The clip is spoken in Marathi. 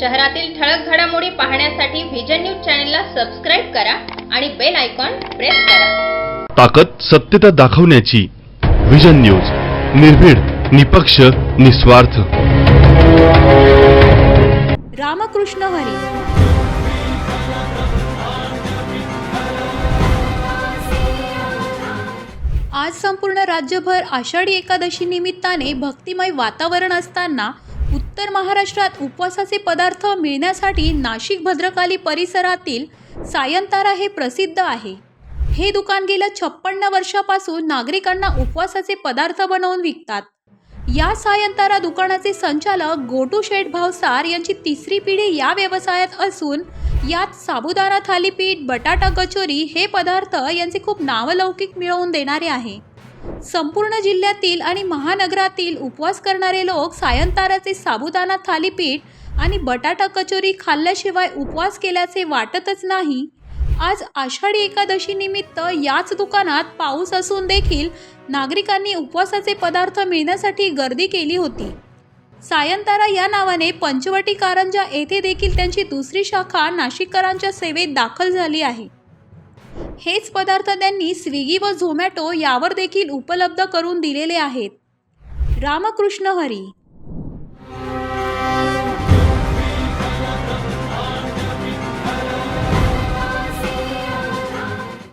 शहरातील ठळक घडामोडी पाहण्यासाठी व्हिजन न्यूज चॅनलला सबस्क्राईब करा आणि बेल आयकॉन प्रेस करा. ताकद सत्यता दाखवण्याची विजन न्यूज निर्भीड निपक्ष निस्वार्थ. रामकृष्ण हरी. आज संपूर्ण राज्यभर आषाढी एकादशी निमित्ताने भक्तिमय वातावरण असताना उत्तर महाराष्ट्रात उपवासाचे पदार्थ मिळण्यासाठी नाशिक भद्रकाली परिसरातील सायंतारा हे प्रसिद्ध आहे. हे दुकान गेल्या छप्पन्न वर्षापासून नागरिकांना उपवासाचे पदार्थ बनवून विकतात. या सायंतारा दुकानाचे संचालक गोटू शेठ भावसार यांची तिसरी पिढी या व्यवसायात असून यात साबुदाणा थालीपीठ बटाटा कचोरी हे पदार्थ यांचे खूप नावलौकिक मिळवून देणारे आहे. संपूर्ण जिल्ह्यातील आणि महानगरातील उपवास करणारे लोक सायंताराचे साबुदाणा थालीपीठ आणि बटाटा कचोरी खाल्ल्याशिवाय उपवास केल्याचे वाटतच नाही. आज आषाढी एकादशीनिमित्त याच दुकानात पाऊस असून देखील नागरिकांनी उपवासाचे पदार्थ मिळण्यासाठी गर्दी केली होती. सायंतारा या नावाने पंचवटी कारंजा येथे देखील त्यांची दुसरी शाखा नाशिककरांच्या सेवेत दाखल झाली आहे. हेच पदार्थ त्यांनी स्विगी व झोमॅटो यावर देखील उपलब्ध करून दिलेले आहेत. रामकृष्ण हरी